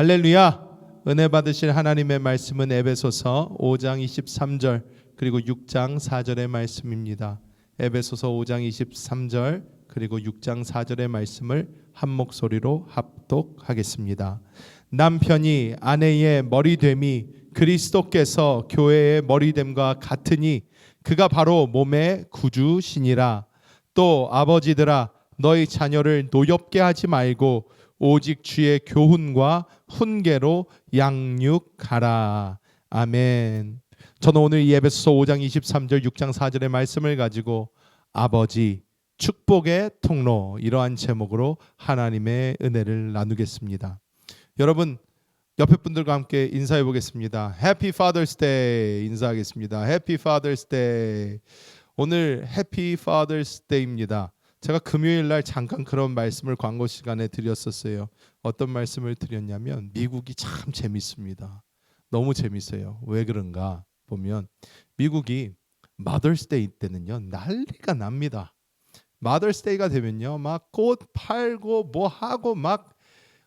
할렐루야. 은혜 받으실 하나님의 말씀은 에베소서 5장 23절 그리고 6장 4절의 말씀입니다. 에베소서 5장 23절 그리고 6장 4절의 말씀을 한 목소리로 합독하겠습니다. 남편이 아내의 머리됨이 그리스도께서 교회의 머리됨과 같으니 그가 바로 몸의 구주시니라. 또 아버지들아 너희 자녀를 노엽게 하지 말고 오직 주의 교훈과 훈계로 양육하라. 아멘. 저는 오늘 이 에베소서 5장 23절 6장 4절의 말씀을 가지고 아버지 축복의 통로 이러한 제목으로 하나님의 은혜를 나누겠습니다. 여러분 옆에 분들과 함께 인사해 보겠습니다. Happy Father's Day 인사하겠습니다. Happy Father's Day. 오늘 Happy Father's Day입니다. 제가 금요일 날 잠깐 그런 말씀을 광고 시간에 드렸었어요. 어떤 말씀을 드렸냐면 미국이 참 재밌습니다. 너무 재밌어요. 왜 그런가 보면 미국이 마더스 데이 때는요 난리가 납니다. 마더스 데이가 되면요 막 꽃 팔고 뭐 하고 막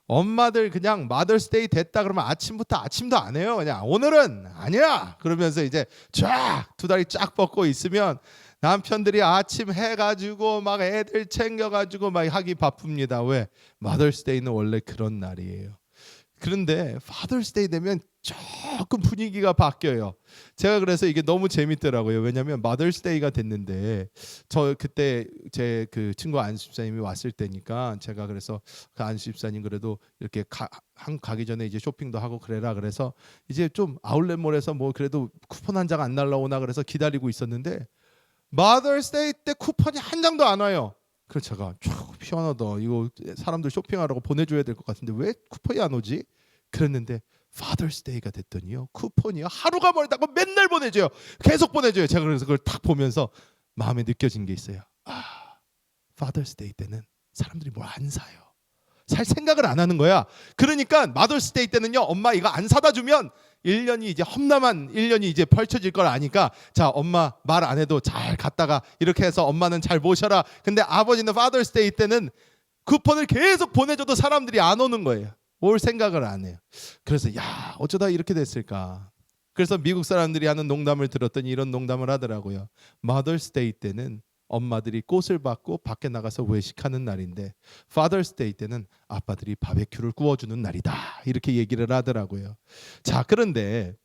엄마들 그냥 마더스 데이 됐다 그러면 아침부터 아침도 안 해요. 그냥 오늘은 아니야. 그러면서 이제 쫙 두 다리 쫙 뻗고 있으면 남편들이 아침 해가지고 막 애들 챙겨가지고 막 하기 바쁩니다. 왜? 마더스 데이는 원래 그런 날이에요. 그런데 파더스 데이 되면 조금 분위기가 바뀌어요. 제가 그래서 이게 너무 재밌더라고요. 왜냐하면 마더스 데이가 됐는데 저 그때 제 그 친구 안수 집사님이 왔을 때니까 제가 그래서 그 안수 집사님 그래도 이렇게 가, 한 가기 전에 이제 쇼핑도 하고 그래라 그래서 이제 좀 아울렛몰에서 뭐 그래도 쿠폰 한 장 안 날라오나 그래서 기다리고 있었는데 마더스 데이 때 쿠폰이 한 장도 안 와요. 그래서 제가 참 희한하다. 이거 사람들 쇼핑하라고 보내줘야 될 것 같은데 왜 쿠폰이 안 오지? 그랬는데 Day가 됐더니요 쿠폰이요 하루가 멀다고 맨날 보내줘요. 계속 보내줘요. 제가 그래서 그걸 딱 보면서 마음에 느껴진 게 있어요. 아, Day 때는 사람들이 뭘 안 사요. 살 생각을 안 하는 거야. 그러니까 마더스 데이 때는요 엄마 이거 안 사다 주면 1년이 이제 험난한 1년이 이제 펼쳐질 걸 아니까 자 엄마 말 안 해도 잘 갔다가 이렇게 해서 엄마는 잘 모셔라. 근데 아버지는 파더스 데이 때는 쿠폰을 계속 보내줘도 사람들이 안 오는 거예요. 올 생각을 안 해요. 그래서 야 어쩌다 이렇게 됐을까. 그래서 미국 사람들이 하는 농담을 들었더니 이런 농담을 하더라고요. 마더스 데이 때는 엄마들이 꽃을 받고 밖에 나가서 외식하는 날인데 Father's Day 때는 아빠들이 바베큐를 구워주는 날이다 이렇게 얘기를 하더라고요. 자 그런데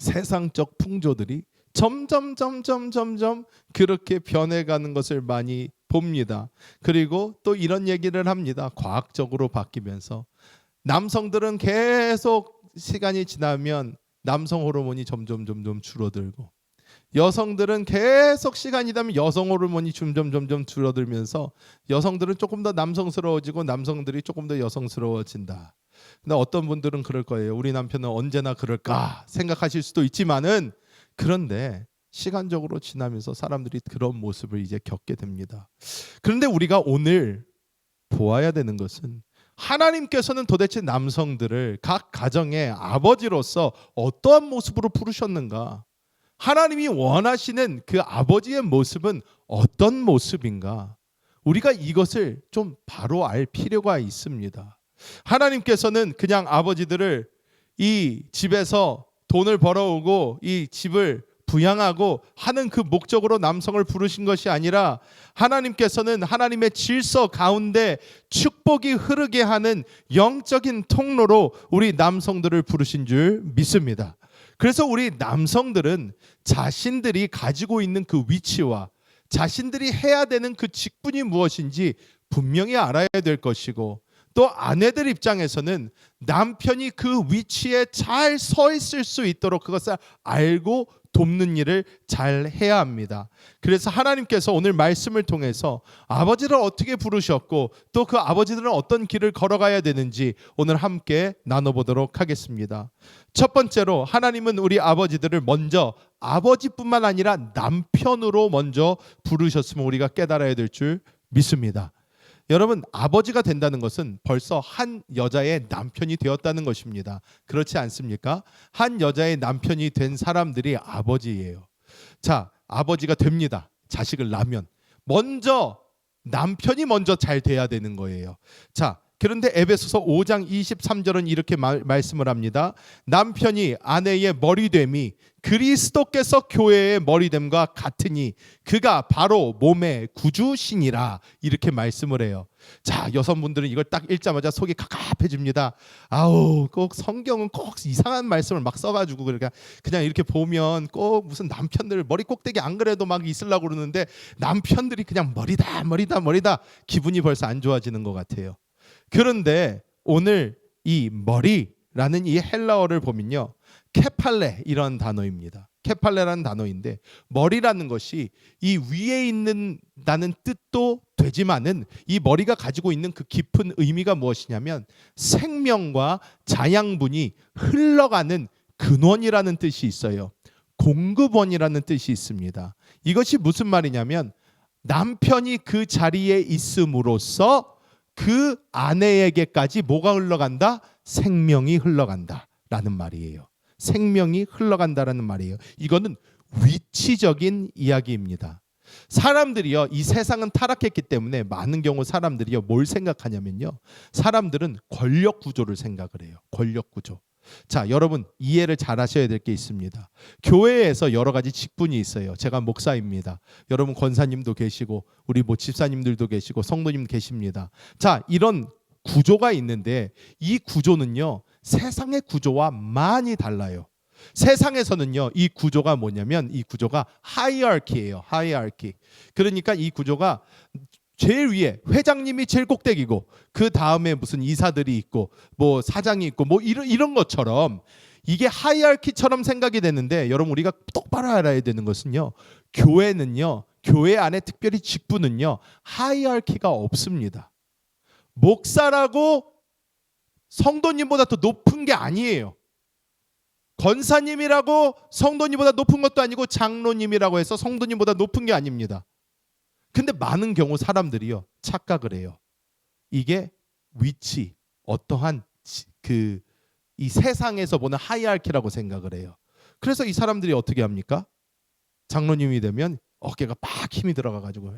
세상적 풍조들이 점점 점점 점점 그렇게 변해가는 것을 많이 봅니다. 그리고 또 이런 얘기를 합니다. 과학적으로 바뀌면서 남성들은 계속 시간이 지나면 남성 호르몬이 점점 점점 줄어들고 여성들은 계속 시간이 되면 여성 호르몬이 점점 점점 줄어들면서 여성들은 조금 더 남성스러워지고 남성들이 조금 더 여성스러워진다. 근데 어떤 분들은 그럴 거예요. 우리 남편은 언제나 그럴까 생각하실 수도 있지만은 그런데 시간적으로 지나면서 사람들이 그런 모습을 이제 겪게 됩니다. 그런데 우리가 오늘 보아야 되는 것은 하나님께서는 도대체 남성들을 각 가정의 아버지로서 어떠한 모습으로 부르셨는가? 하나님이 원하시는 그 아버지의 모습은 어떤 모습인가? 우리가 이것을 좀 바로 알 필요가 있습니다. 하나님께서는 그냥 아버지들을 이 집에서 돈을 벌어오고 이 집을 부양하고 하는 그 목적으로 남성을 부르신 것이 아니라 하나님께서는 하나님의 질서 가운데 축복이 흐르게 하는 영적인 통로로 우리 남성들을 부르신 줄 믿습니다. 그래서 우리 남성들은 자신들이 가지고 있는 그 위치와 자신들이 해야 되는 그 직분이 무엇인지 분명히 알아야 될 것이고 또 아내들 입장에서는 남편이 그 위치에 잘 서 있을 수 있도록 그것을 알고 돕는 일을 잘 해야 합니다. 그래서 하나님께서 오늘 말씀을 통해서 아버지를 어떻게 부르셨고 또 그 아버지들은 어떤 길을 걸어가야 되는지 오늘 함께 나눠보도록 하겠습니다. 첫 번째로 하나님은 우리 아버지들을 먼저 아버지뿐만 아니라 남편으로 먼저 부르셨음을 우리가 깨달아야 될 줄 믿습니다. 여러분 아버지가 된다는 것은 벌써 한 여자의 남편이 되었다는 것입니다. 그렇지 않습니까? 한 여자의 남편이 된 사람들이 아버지예요. 자, 아버지가 됩니다. 자식을 낳으면 먼저 남편이 먼저 잘 돼야 되는 거예요. 자, 그런데 에베소서 5장 23절은 이렇게 말, 말씀을 합니다. 남편이 아내의 머리됨이 그리스도께서 교회의 머리됨과 같으니 그가 바로 몸의 구주시니라 이렇게 말씀을 해요. 자, 여성분들은 이걸 딱 읽자마자 속이 갑갑해집니다. 아우, 꼭 성경은 꼭 이상한 말씀을 막 써가지고 그러니까 그냥 이렇게 보면 꼭 무슨 남편들 머리 꼭대기 안 그래도 막 있으려고 그러는데 남편들이 그냥 머리다 머리다 머리다 기분이 벌써 안 좋아지는 것 같아요. 그런데 오늘 이 머리라는 이 헬라어를 보면요. 케팔레 이런 단어입니다. 케팔레라는 단어인데 머리라는 것이 이 위에 있는다는 뜻도 되지만은 이 머리가 가지고 있는 그 깊은 의미가 무엇이냐면 생명과 자양분이 흘러가는 근원이라는 뜻이 있어요. 공급원이라는 뜻이 있습니다. 이것이 무슨 말이냐면 남편이 그 자리에 있음으로써 그 아내에게까지 뭐가 흘러간다? 생명이 흘러간다 라는 말이에요. 생명이 흘러간다라는 말이에요. 이거는 위치적인 이야기입니다. 사람들이요, 이 세상은 타락했기 때문에 많은 경우 사람들이요, 뭘 생각하냐면요. 사람들은 권력 구조를 생각을 해요. 권력 구조. 자, 여러분 이해를 잘 하셔야 될 게 있습니다. 교회에서 여러 가지 직분이 있어요. 제가 목사입니다. 여러분 권사님도 계시고 우리 뭐 집사님들도 계시고 성도님 계십니다. 자, 이런 구조가 있는데 이 구조는요. 세상의 구조와 많이 달라요. 세상에서는요. 이 구조가 뭐냐면 이 구조가 하이어키예요. 하이어키. 그러니까 이 구조가 제일 위에 회장님이 제일 꼭대기고 그 다음에 무슨 이사들이 있고 뭐 사장이 있고 뭐 이런 이런 것처럼 이게 하이알키처럼 생각이 되는데 여러분 우리가 똑바로 알아야 되는 것은요. 교회는요 교회 안에 특별히 직분은요 하이알키가 없습니다. 목사라고 성도님보다 더 높은 게 아니에요. 권사님이라고 성도님보다 높은 것도 아니고 장로님이라고 해서 성도님보다 높은 게 아닙니다 근데 많은 경우 사람들이요 착각을 해요. 이게 위치 어떠한 그 이 세상에서 보는 하이알키라고 생각을 해요. 그래서 이 사람들이 어떻게 합니까? 장로님이 되면 어깨가 막 힘이 들어가 가지고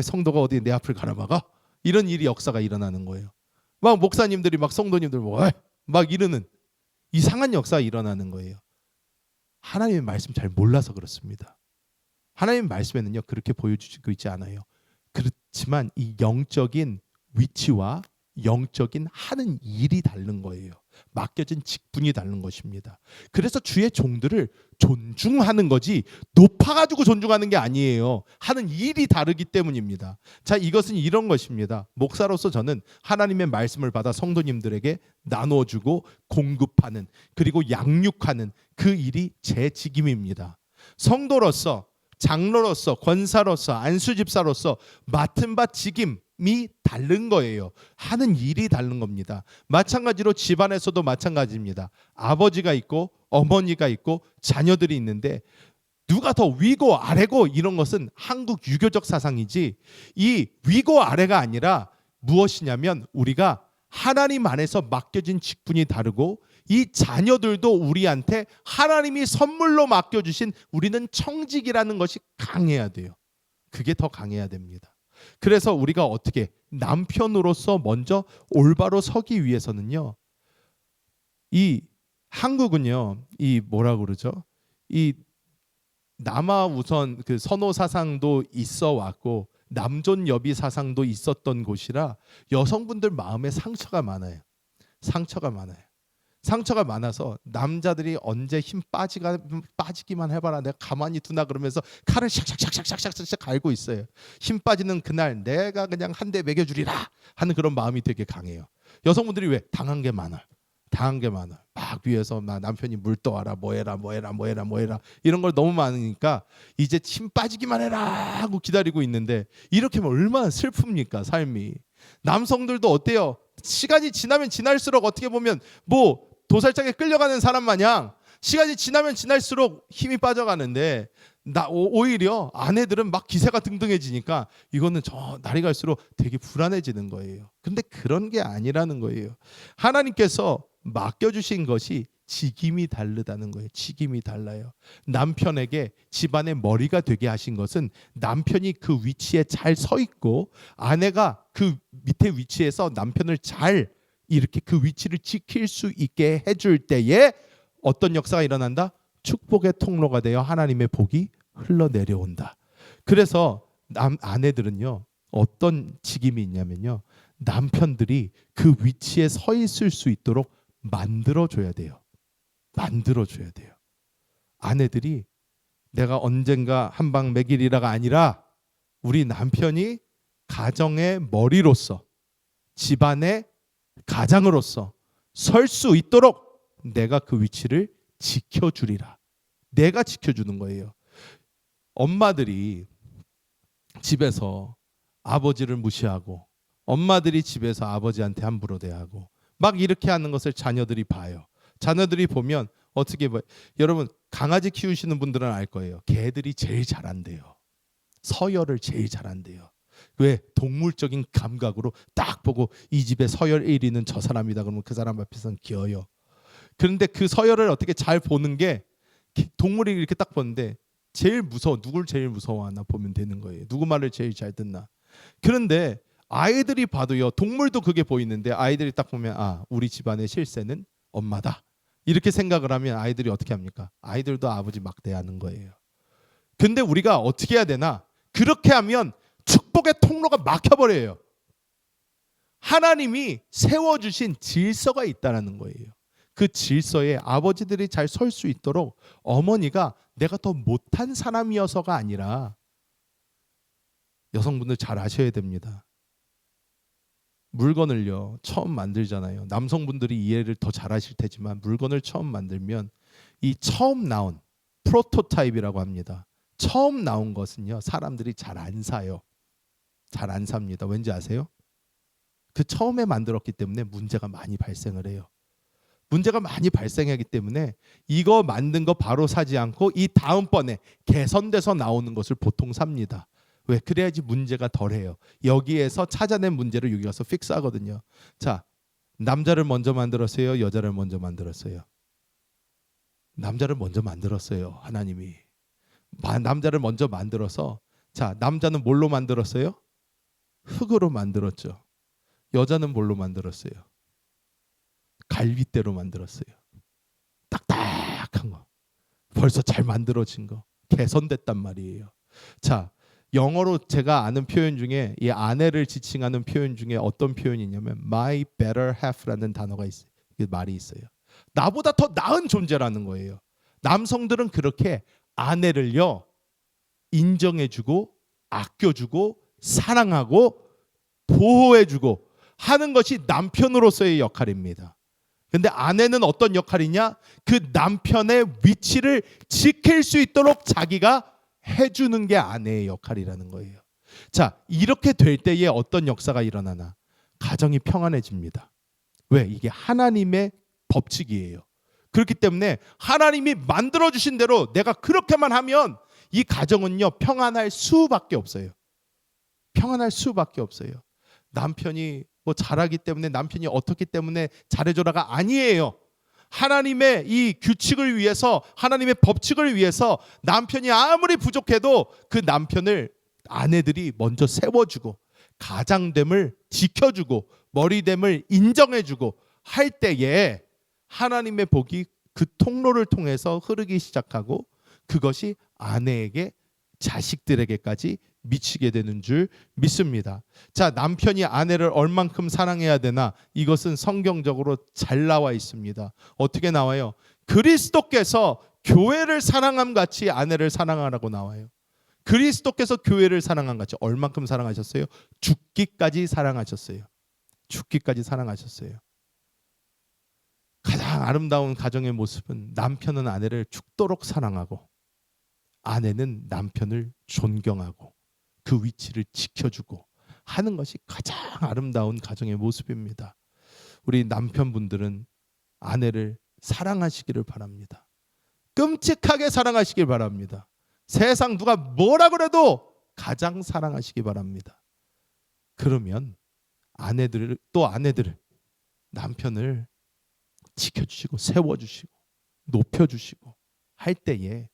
성도가 어디 내 앞을 가라막아 이런 일이 역사가 일어나는 거예요. 막 목사님들이 막 성도님들 뭐, 막 이러는 이상한 역사가 일어나는 거예요. 하나님의 말씀 잘 몰라서 그렇습니다. 하나님 말씀에는요 그렇게 보여주고 있지 않아요. 그렇지만 이 영적인 위치와 영적인 하는 일이 다른 거예요. 맡겨진 직분이 다른 것입니다. 그래서 주의 종들을 존중하는 거지 높아가지고 존중하는 게 아니에요. 하는 일이 다르기 때문입니다. 자, 이것은 이런 것입니다. 목사로서 저는 하나님의 말씀을 받아 성도님들에게 나눠주고 공급하는 그리고 양육하는 그 일이 제 직임입니다. 성도로서 장로로서 권사로서 안수집사로서 맡은 바 직임이 다른 거예요. 하는 일이 다른 겁니다. 마찬가지로 집안에서도 마찬가지입니다. 아버지가 있고 어머니가 있고 자녀들이 있는데 누가 더 위고 아래고 이런 것은 한국 유교적 사상이지 이 위고 아래가 아니라 무엇이냐면 우리가 하나님 안에서 맡겨진 직분이 다르고 이 자녀들도 우리한테 하나님이 선물로 맡겨주신 우리는 청직이라는 것이 강해야 돼요. 그게 더 강해야 됩니다. 그래서 우리가 어떻게 남편으로서 먼저 올바로 서기 위해서는요. 이 한국은요. 이 뭐라 그러죠? 이 남아 우선 그 선호 사상도 있어 왔고 남존 여비 사상도 있었던 곳이라 여성분들 마음에 상처가 많아요. 상처가 많아요. 상처가 많아서 남자들이 언제 힘 빠지가 빠지기만 해봐라 내가 가만히 두나 그러면서 칼을 샥샥샥샥샥샥 갈고 있어요. 힘 빠지는 그날 내가 그냥 한 대 매겨주리라 하는 그런 마음이 되게 강해요. 여성분들이 왜 당한 게 많아. 당한 게 많아. 막 위에서 막 남편이 물 떠와라 뭐해라 뭐해라 뭐해라 뭐해라 이런 걸 너무 많으니까 이제 힘 빠지기만 해라 하고 기다리고 있는데 이렇게 하면 얼마나 슬픕니까 삶이. 남성들도 어때요? 시간이 지나면 지날수록 어떻게 보면 뭐 도살장에 끌려가는 사람 마냥 시간이 지나면 지날수록 힘이 빠져가는데 나 오히려 아내들은 막 기세가 등등해지니까 이거는 저 날이 갈수록 되게 불안해지는 거예요. 근데 그런 게 아니라는 거예요. 하나님께서 맡겨주신 것이 직임이 다르다는 거예요. 직임이 달라요. 남편에게 집안의 머리가 되게 하신 것은 남편이 그 위치에 잘 서 있고 아내가 그 밑에 위치에서 남편을 잘 이렇게 그 위치를 지킬 수 있게 해줄 때에 어떤 역사가 일어난다? 축복의 통로가 되어 하나님의 복이 흘러내려온다. 그래서 남 아내들은요 어떤 직임이 있냐면요 남편들이 그 위치에 서 있을 수 있도록 만들어 줘야 돼요. 만들어 줘야 돼요. 아내들이 내가 언젠가 한방 먹이리라가 아니라 우리 남편이 가정의 머리로서 집안의 가장으로서 설 수 있도록 내가 그 위치를 지켜주리라. 내가 지켜주는 거예요. 엄마들이 집에서 아버지를 무시하고 엄마들이 집에서 아버지한테 함부로 대하고 막 이렇게 하는 것을 자녀들이 봐요. 자녀들이 보면 어떻게 봐? 여러분 강아지 키우시는 분들은 알 거예요. 개들이 제일 잘한대요. 서열을 제일 잘한대요. 왜 동물적인 감각으로 딱 보고 이 집에 서열 1위는 저 사람이다 그러면 그 사람 앞에서는 기어요. 그런데 그 서열을 어떻게 잘 보는 게 기- 동물이 이렇게 딱 보는데 제일 무서워 누굴 제일 무서워하나 보면 되는 거예요. 누구 말을 제일 잘 듣나. 그런데 아이들이 봐도요 동물도 그게 보이는데 아이들이 딱 보면 아 우리 집안의 실세는 엄마다 이렇게 생각을 하면 아이들이 어떻게 합니까? 아이들도 아버지 막대하는 거예요. 근데 우리가 어떻게 해야 되나? 그렇게 하면 축복의 통로가 막혀버려요. 하나님이 세워주신 질서가 있다라는 거예요. 그 질서에 아버지들이 잘 설 수 있도록 어머니가 내가 더 못한 사람이어서가 아니라 여성분들 잘 아셔야 됩니다. 물건을요 처음 만들잖아요. 남성분들이 이해를 더 잘하실 테지만 물건을 처음 만들면 이 처음 나온 프로토타입이라고 합니다. 처음 나온 것은요 사람들이 잘 안 사요. 잘 안 삽니다. 왠지 아세요? 그 처음에 만들었기 때문에 문제가 많이 발생을 해요. 문제가 많이 발생하기 때문에 이거 만든 거 바로 사지 않고 이 다음번에 개선돼서 나오는 것을 보통 삽니다. 왜? 그래야지 문제가 덜해요. 여기에서 찾아낸 문제를 여기 가서 픽스하거든요. 자, 남자를 먼저 만들었어요. 여자를 먼저 만들었어요. 남자를 먼저 만들었어요. 하나님이 마- 남자를 먼저 만들어서 자 남자는 뭘로 만들었어요? 흙으로 만들었죠. 여자는 뭘로 만들었어요? 갈빗대로 만들었어요. 딱딱한 거. 벌써 잘 만들어진 거. 개선됐단 말이에요. 자, 영어로 제가 아는 표현 중에 이 아내를 지칭하는 표현 중에 어떤 표현이 있냐면 my better half라는 단어가 있어요. 그 말이 있어요. 나보다 더 나은 존재라는 거예요. 남성들은 그렇게 아내를요 인정해주고 아껴주고 사랑하고 보호해주고 하는 것이 남편으로서의 역할입니다. 근데 아내는 어떤 역할이냐? 그 남편의 위치를 지킬 수 있도록 자기가 해주는 게 아내의 역할이라는 거예요. 자, 이렇게 될 때에 어떤 역사가 일어나나? 가정이 평안해집니다. 왜? 이게 하나님의 법칙이에요. 그렇기 때문에 하나님이 만들어 주신 대로 내가 그렇게만 하면 이 가정은요 평안할 수밖에 없어요. 평안할 수밖에 없어요. 남편이 뭐 잘하기 때문에 남편이 어떻기 때문에 잘해줘라가 아니에요. 하나님의 이 규칙을 위해서 하나님의 법칙을 위해서 남편이 아무리 부족해도 그 남편을 아내들이 먼저 세워주고 가장됨을 지켜주고 머리됨을 인정해주고 할 때에 하나님의 복이 그 통로를 통해서 흐르기 시작하고 그것이 아내에게 자식들에게까지 미치게 되는 줄 믿습니다. 자, 남편이 아내를 얼만큼 사랑해야 되나? 이것은 성경적으로 잘 나와 있습니다. 어떻게 나와요? 그리스도께서 교회를 사랑함 같이 아내를 사랑하라고 나와요. 그리스도께서 교회를 사랑한 같이 얼만큼 사랑하셨어요? 죽기까지 사랑하셨어요. 죽기까지 사랑하셨어요. 가장 아름다운 가정의 모습은 남편은 아내를 죽도록 사랑하고 아내는 남편을 존경하고 그 위치를 지켜주고 하는 것이 가장 아름다운 가정의 모습입니다. 우리 남편분들은 아내를 사랑하시기를 바랍니다. 끔찍하게 사랑하시길 바랍니다. 세상 누가 뭐라 그래도 가장 사랑하시기 바랍니다. 그러면 아내들을 또 아내들을 남편을 지켜주시고 세워주시고 높여 주시고 할 때에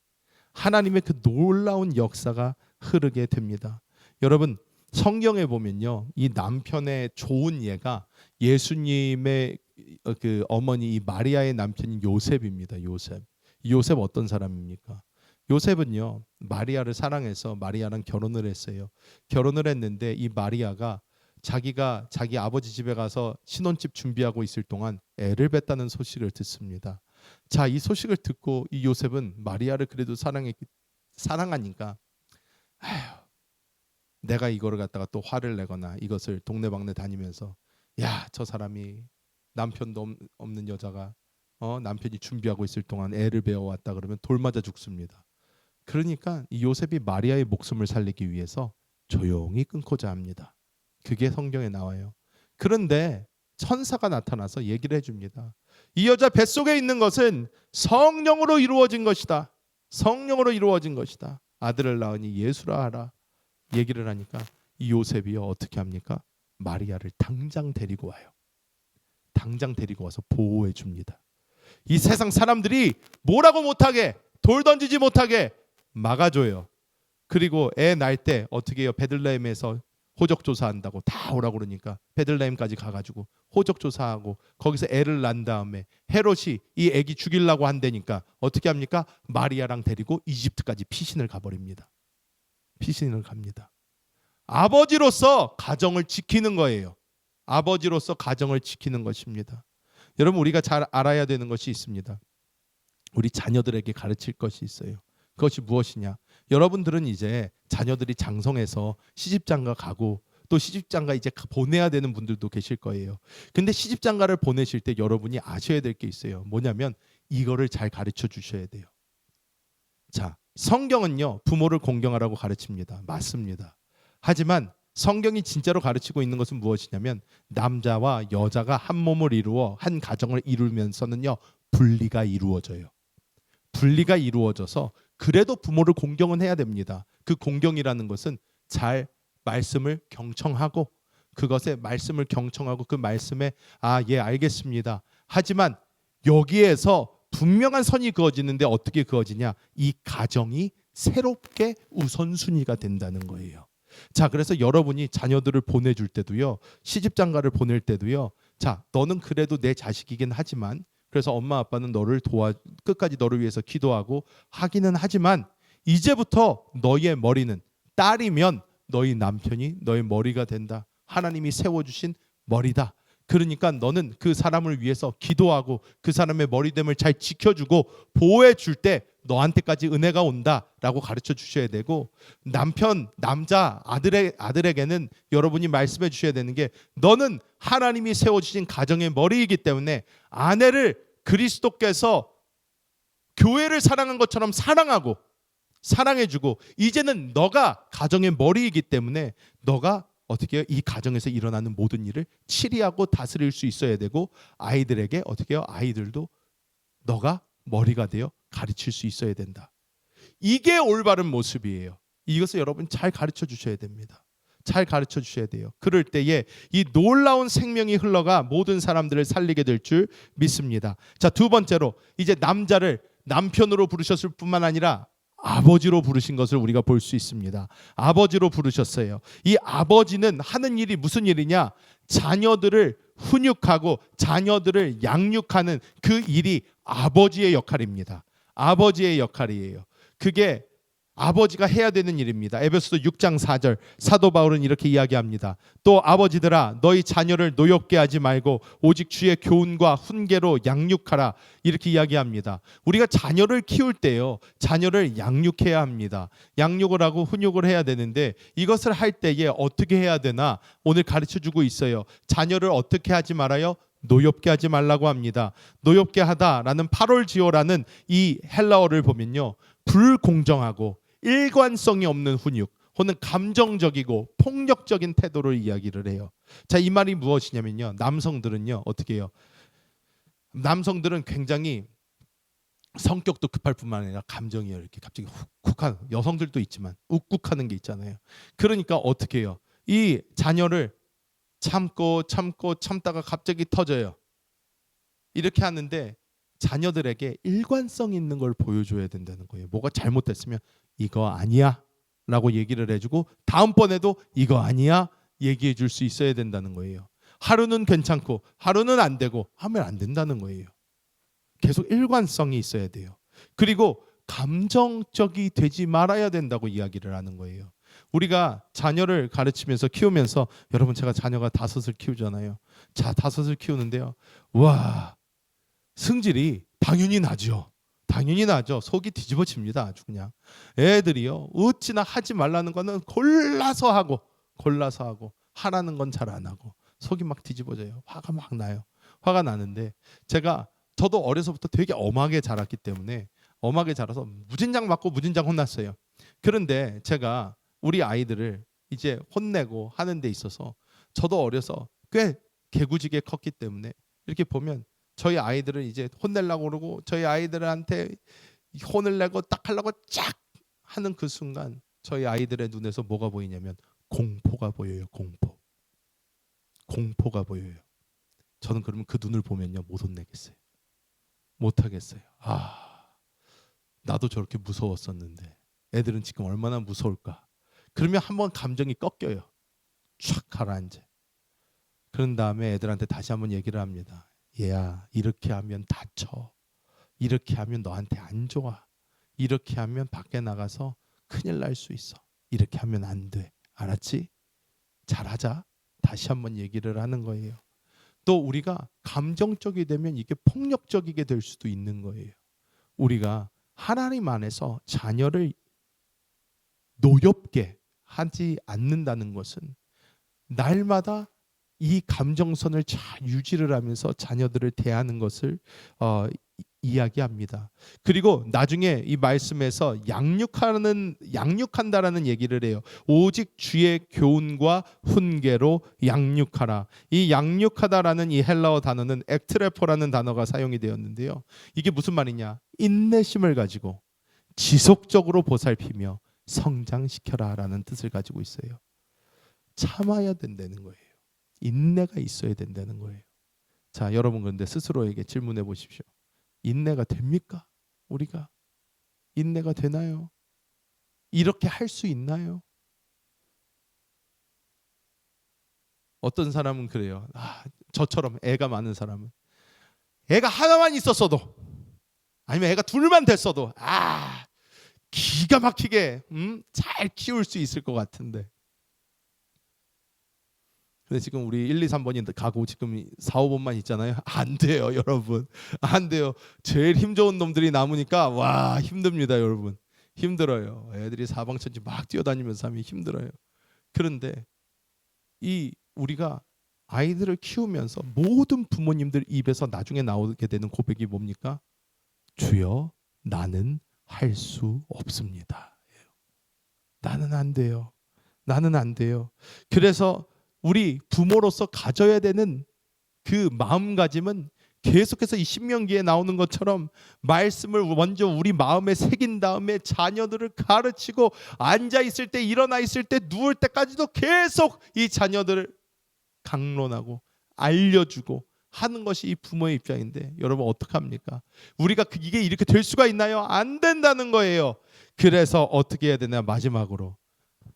하나님의 그 놀라운 역사가 흐르게 됩니다. 여러분 성경에 보면요. 이 남편의 좋은 예가 예수님의 어, 그 어머니 이 마리아의 남편인 요셉입니다. 요셉. 이 요셉 어떤 사람입니까? 요셉은요. 마리아를 사랑해서 마리아랑 결혼을 했어요. 결혼을 했는데 이 마리아가 자기가 자기 아버지 집에 가서 신혼집 준비하고 있을 동안 애를 뱄다는 소식을 듣습니다. 자, 이 소식을 듣고 이 요셉은 마리아를 그래도 사랑했 사랑하니까 아휴, 내가 이거를 갖다가 또 화를 내거나 이것을 동네방네 다니면서 야, 저 사람이 남편도 없- 없는 여자가 어, 남편이 준비하고 있을 동안 애를 배워왔다 그러면 돌 맞아 죽습니다. 그러니까 이 요셉이 마리아의 목숨을 살리기 위해서 조용히 끊고자 합니다. 그게 성경에 나와요. 그런데 천사가 나타나서 얘기를 해줍니다. 이 여자 뱃속에 있는 것은 성령으로 이루어진 것이다. 성령으로 이루어진 것이다. 아들을 낳으니 예수라 하라. 얘기를 하니까 이 요셉이요 어떻게 합니까? 마리아를 당장 데리고 와요. 당장 데리고 와서 보호해 줍니다. 이 세상 사람들이 뭐라고 못하게 돌 던지지 못하게 막아줘요. 그리고 애 낳을 때 어떻게 해요? 베들레헴에서 호적 조사한다고 다 오라고 그러니까 베들레헴까지 가가지고 호적 조사하고 거기서 애를 낳은 다음에 헤롯이 이 애기 죽이려고 한다니까 어떻게 합니까? 마리아랑 데리고 이집트까지 피신을 가버립니다. 피신을 갑니다. 아버지로서 가정을 지키는 거예요. 아버지로서 가정을 지키는 것입니다. 여러분 우리가 잘 알아야 되는 것이 있습니다. 우리 자녀들에게 가르칠 것이 있어요. 그것이 무엇이냐? 여러분들은 이제 자녀들이 장성해서 시집장가 가고 또 시집장가 이제 보내야 되는 분들도 계실 거예요. 근데 시집장가를 보내실 때 여러분이 아셔야 될 게 있어요. 뭐냐면 이거를 잘 가르쳐 주셔야 돼요. 자, 성경은요. 부모를 공경하라고 가르칩니다. 맞습니다. 하지만 성경이 진짜로 가르치고 있는 것은 무엇이냐면 남자와 여자가 한 몸을 이루어 한 가정을 이루면서는요. 분리가 이루어져요. 분리가 이루어져서 그래도 부모를 공경은 해야 됩니다. 그 공경이라는 것은 잘 말씀을 경청하고 그것에 말씀을 경청하고 그 말씀에 아, 예, 알겠습니다. 하지만 여기에서 분명한 선이 그어지는데 어떻게 그어지냐? 이 가정이 새롭게 우선순위가 된다는 거예요. 자, 그래서 여러분이 자녀들을 보내줄 때도요, 시집장가를 보낼 때도요, 자, 너는 그래도 내 자식이긴 하지만, 그래서 엄마 아빠는 너를 도와 끝까지 너를 위해서 기도하고 하기는 하지만 이제부터 너의 머리는 딸이면 너희 남편이 너의 머리가 된다. 하나님이 세워 주신 머리다. 그러니까 너는 그 사람을 위해서 기도하고 그 사람의 머리됨을 잘 지켜주고 보호해 줄 때 너한테까지 은혜가 온다라고 가르쳐 주셔야 되고 남편 남자 아들의 아들에게는 여러분이 말씀해 주셔야 되는 게 너는 하나님이 세워 주신 가정의 머리이기 때문에 아내를 그리스도께서 교회를 사랑한 것처럼 사랑하고 사랑해 주고 이제는 너가 가정의 머리이기 때문에 너가 어떻게 해요? 이 가정에서 일어나는 모든 일을 치리하고 다스릴 수 있어야 되고 아이들에게 어떻게 해요? 아이들도 너가 머리가 되어 가르칠 수 있어야 된다. 이게 올바른 모습이에요. 이것을 여러분 잘 가르쳐 주셔야 됩니다. 잘 가르쳐 주셔야 돼요. 그럴 때에 이 놀라운 생명이 흘러가 모든 사람들을 살리게 될 줄 믿습니다. 자, 두 번째로 이제 남자를 남편으로 부르셨을 뿐만 아니라 아버지로 부르신 것을 우리가 볼 수 있습니다. 아버지로 부르셨어요. 이 아버지는 하는 일이 무슨 일이냐? 자녀들을 훈육하고 자녀들을 양육하는 그 일이 아버지의 역할입니다. 아버지의 역할이에요. 그게 아버지가 해야 되는 일입니다. 에베소서 6장 4절 사도 바울은 이렇게 이야기합니다. 또 아버지들아 너희 자녀를 노엽게 하지 말고 오직 주의 교훈과 훈계로 양육하라 이렇게 이야기합니다. 우리가 자녀를 키울 때요. 자녀를 양육해야 합니다. 양육을 하고 훈육을 해야 되는데 이것을 할 때에 어떻게 해야 되나 오늘 가르쳐 주고 있어요. 자녀를 어떻게 하지 말아요? 노엽게 하지 말라고 합니다. 노엽게 하다라는 8월 지어라는 이 헬라어를 보면요. 불공정하고 일관성이 없는 훈육 혹은 감정적이고 폭력적인 태도를 이야기를 해요. 자, 이 말이 무엇이냐면요. 남성들은요. 어떻게 해요? 남성들은 굉장히 성격도 급할 뿐만 아니라 감정이 이렇게 갑자기 훅훅한 여성들도 있지만 욱욱하는 게 있잖아요. 그러니까 어떻게 해요? 이 자녀를 참고 참고 참다가 갑자기 터져요. 이렇게 하는데 자녀들에게 일관성 있는 걸 보여줘야 된다는 거예요. 뭐가 잘못됐으면 이거 아니야 라고 얘기를 해주고 다음번에도 이거 아니야 얘기해 줄 수 있어야 된다는 거예요. 하루는 괜찮고 하루는 안 되고 하면 안 된다는 거예요. 계속 일관성이 있어야 돼요. 그리고 감정적이 되지 말아야 된다고 이야기를 하는 거예요. 우리가 자녀를 가르치면서 키우면서 여러분 제가 자녀가 다섯을 키우잖아요. 자 다섯을 키우는데요. 와 승질이 당연히 나죠. 당연히 나죠. 속이 뒤집어집니다. 아주 그냥 애들이요. 어찌나 하지 말라는 거는 골라서 하고 골라서 하고 하라는 건 잘 안 하고 속이 막 뒤집어져요. 화가 막 나요. 화가 나는데 제가 저도 어려서부터 되게 엄하게 자랐기 때문에 엄하게 자라서 무진장 맞고 무진장 혼났어요. 그런데 제가 우리 아이들을 이제 혼내고 하는 데 있어서 저도 어려서 꽤 개구지게 컸기 때문에 이렇게 보면 저희 아이들을 이제 혼내려고 그러고 저희 아이들한테 혼을 내고 딱 하려고 쫙 하는 그 순간 저희 아이들의 눈에서 뭐가 보이냐면 공포가 보여요. 공포. 공포가 보여요. 저는 그러면 그 눈을 보면요 못 혼내겠어요. 못 하겠어요. 아 나도 저렇게 무서웠었는데 애들은 지금 얼마나 무서울까. 그러면 한번 감정이 꺾여요. 촥 가라앉아. 그런 다음에 애들한테 다시 한번 얘기를 합니다. 얘야 이렇게 하면 다쳐. 이렇게 하면 너한테 안 좋아. 이렇게 하면 밖에 나가서 큰일 날 수 있어. 이렇게 하면 안 돼. 알았지? 잘하자. 다시 한번 얘기를 하는 거예요. 또 우리가 감정적이 되면 이게 폭력적이게 될 수도 있는 거예요. 우리가 하나님 안에서 자녀를 노엽게 하지 않는다는 것은 날마다 이 감정선을 잘 유지를 하면서 자녀들을 대하는 것을 어, 이- 이야기합니다. 그리고 나중에 이 말씀에서 양육하는 양육한다라는 얘기를 해요. 오직 주의 교훈과 훈계로 양육하라. 이 양육하다라는 이 헬라어 단어는 엑트레포라는 단어가 사용이 되었는데요. 이게 무슨 말이냐? 인내심을 가지고 지속적으로 보살피며 성장시켜라라는 뜻을 가지고 있어요. 참아야 된다는 거예요. 인내가 있어야 된다는 거예요. 자, 여러분 그런데 스스로에게 질문해 보십시오. 인내가 됩니까? 우리가 인내가 되나요? 이렇게 할 수 있나요? 어떤 사람은 그래요. 아, 저처럼 애가 많은 사람은 애가 하나만 있었어도 아니면 애가 둘만 됐어도 아 기가 막히게 음, 잘 키울 수 있을 것 같은데. 근데 지금 우리 1, 2, 3번이 가고 지금 4, 5번만 있잖아요. 안 돼요, 여러분. 안 돼요. 제일 힘 좋은 놈들이 남으니까 와 힘듭니다, 여러분. 힘들어요. 애들이 사방천지 막 뛰어다니면서 하면 힘들어요. 그런데 이 우리가 아이들을 키우면서 모든 부모님들 입에서 나중에 나오게 되는 고백이 뭡니까? 주여, 나는 할 수 없습니다. 나는 안 돼요. 나는 안 돼요. 그래서 우리 부모로서 가져야 되는 그 마음가짐은 계속해서 이 신명기에 나오는 것처럼 말씀을 먼저 우리 마음에 새긴 다음에 자녀들을 가르치고 앉아 있을 때 일어나 있을 때 누울 때까지도 계속 이 자녀들을 강론하고 알려주고 하는 것이 이 부모의 입장인데 여러분 어떡합니까? 우리가 그- 이게 이렇게 될 수가 있나요? 안 된다는 거예요. 그래서 어떻게 해야 되나 마지막으로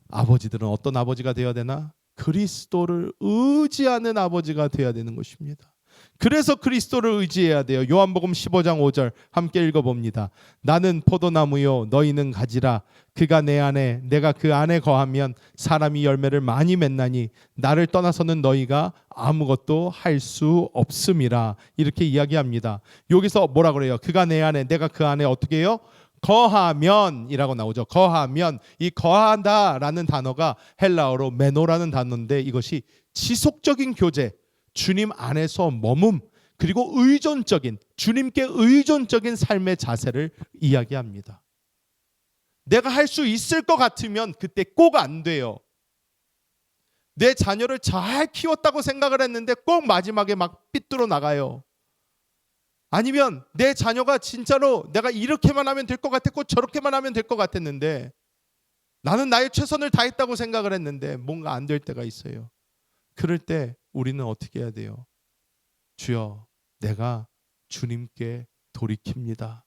아버지들은 어떤 아버지가 되어야 되나? 그리스도를 의지하는 아버지가 되어야 되는 것입니다. 그래서 그리스도를 의지해야 돼요. 요한복음 15장 5절 함께 읽어봅니다. 나는 포도나무요 너희는 가지라 그가 내 안에 내가 그 안에 거하면 사람이 열매를 많이 맺나니 나를 떠나서는 너희가 아무것도 할 수 없음이라 이렇게 이야기합니다. 여기서 뭐라 그래요? 그가 내 안에 내가 그 안에 어떻게 해요? 거하면이라고 나오죠. 거하면 이 거한다라는 단어가 헬라어로 메노라는 단어인데 이것이 지속적인 교제, 주님 안에서 머문 그리고 의존적인 주님께 의존적인 삶의 자세를 이야기합니다. 내가 할 수 있을 것 같으면 그때 꼭 안 돼요. 내 자녀를 잘 키웠다고 생각을 했는데 꼭 마지막에 막 삐뚤어 나가요. 아니면 내 자녀가 진짜로 내가 이렇게만 하면 될 것 같았고 저렇게만 하면 될 것 같았는데 나는 나의 최선을 다했다고 생각을 했는데 뭔가 안 될 때가 있어요. 그럴 때 우리는 어떻게 해야 돼요? 주여, 내가 주님께 돌이킵니다.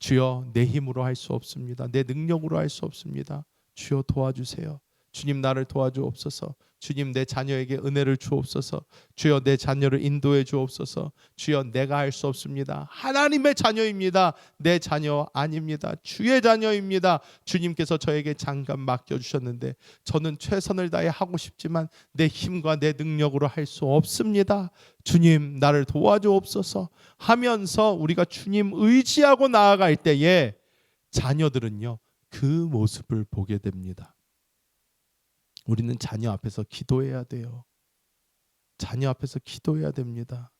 주여 내 힘으로 할 수 없습니다. 내 능력으로 할 수 없습니다. 주여 도와주세요. 주님 나를 도와주옵소서. 주님 내 자녀에게 은혜를 주옵소서. 주여 내 자녀를 인도해 주옵소서. 주여 내가 할 수 없습니다. 하나님의 자녀입니다. 내 자녀 아닙니다. 주의 자녀입니다. 주님께서 저에게 잠깐 맡겨 주셨는데 저는 최선을 다해 하고 싶지만 내 힘과 내 능력으로 할 수 없습니다. 주님 나를 도와주옵소서 하면서 우리가 주님 의지하고 나아갈 때에 자녀들은요 그 모습을 보게 됩니다. 우리는 자녀 앞에서 기도해야 돼요. 자녀 앞에서 기도해야 됩니다.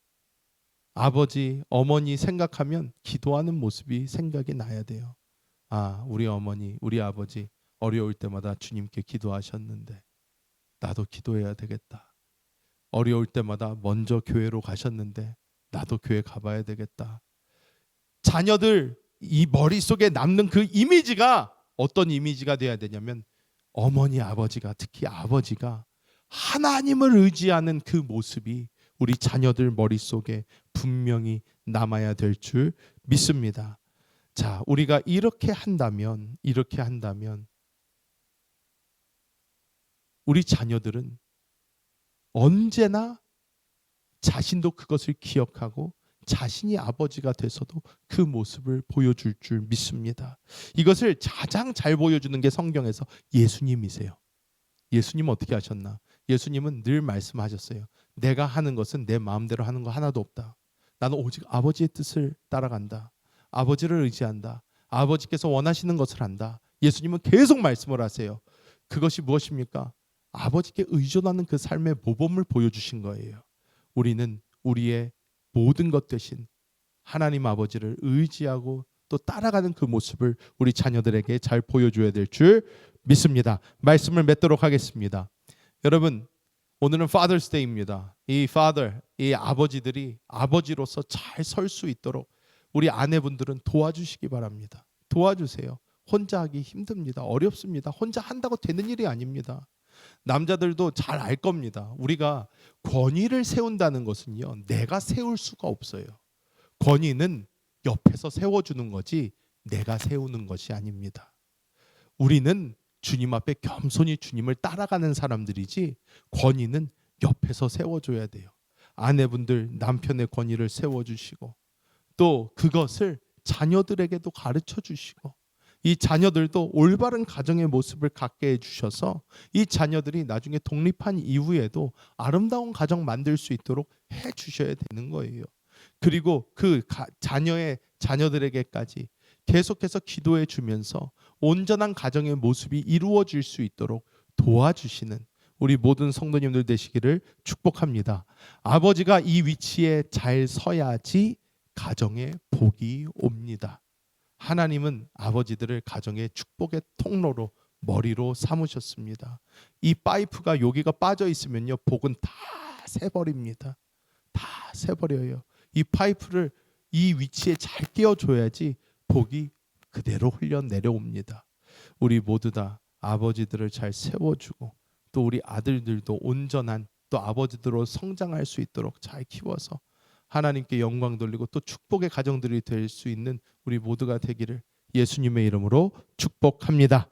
아버지, 어머니 생각하면 기도하는 모습이 생각이 나야 돼요. 아, 우리 어머니, 우리 아버지 어려울 때마다 주님께 기도하셨는데 나도 기도해야 되겠다. 어려울 때마다 먼저 교회로 가셨는데 나도 교회 가봐야 되겠다. 자녀들 이 머릿속에 남는 그 이미지가 어떤 이미지가 돼야 되냐면 어머니 아버지가 특히 아버지가 하나님을 의지하는 그 모습이 우리 자녀들 머릿속에 분명히 남아야 될 줄 믿습니다. 자, 우리가 이렇게 한다면 이렇게 한다면 우리 자녀들은 언제나 자신도 그것을 기억하고 자신이 아버지가 돼서도 그 모습을 보여줄 줄 믿습니다. 이것을 가장 잘 보여주는 게 성경에서 예수님이세요. 예수님 어떻게 하셨나? 예수님은 늘 말씀하셨어요. 내가 하는 것은 내 마음대로 하는 거 하나도 없다. 나는 오직 아버지의 뜻을 따라간다. 아버지를 의지한다. 아버지께서 원하시는 것을 한다. 예수님은 계속 말씀을 하세요. 그것이 무엇입니까? 아버지께 의존하는 그 삶의 모범을 보여주신 거예요. 우리는 우리의 모든 것 대신 하나님 아버지를 의지하고 또 따라가는 그 모습을 우리 자녀들에게 잘 보여줘야 될 줄 믿습니다. 말씀을 맺도록 하겠습니다. 여러분 오늘은 Father's Day입니다. 이 Father, 이 아버지들이 아버지로서 잘 설 수 있도록 우리 아내분들은 도와주시기 바랍니다. 도와주세요. 혼자 하기 힘듭니다. 어렵습니다. 혼자 한다고 되는 일이 아닙니다. 남자들도 잘 알 겁니다. 우리가 권위를 세운다는 것은요, 내가 세울 수가 없어요. 권위는 옆에서 세워주는 거지 내가 세우는 것이 아닙니다. 우리는 주님 앞에 겸손히 주님을 따라가는 사람들이지 권위는 옆에서 세워줘야 돼요. 아내분들 남편의 권위를 세워주시고 또 그것을 자녀들에게도 가르쳐 주시고 이 자녀들도 올바른 가정의 모습을 갖게 해주셔서 이 자녀들이 나중에 독립한 이후에도 아름다운 가정 만들 수 있도록 해주셔야 되는 거예요. 그리고 그 가, 자녀의 자녀들에게까지 계속해서 기도해 주면서 온전한 가정의 모습이 이루어질 수 있도록 도와주시는 우리 모든 성도님들 되시기를 축복합니다. 아버지가 이 위치에 잘 서야지 가정에 복이 옵니다. 하나님은 아버지들을 가정의 축복의 통로로 머리로 삼으셨습니다. 이 파이프가 여기가 빠져 있으면요 복은 다 새버립니다. 다 새버려요. 이 파이프를 이 위치에 잘 끼워줘야지 복이 그대로 흘려 내려옵니다. 우리 모두 다 아버지들을 잘 세워주고 또 우리 아들들도 온전한 또 아버지들로 성장할 수 있도록 잘 키워서 하나님께 영광 돌리고 또 축복의 가정들이 될 수 있는 우리 모두가 되기를 예수님의 이름으로 축복합니다.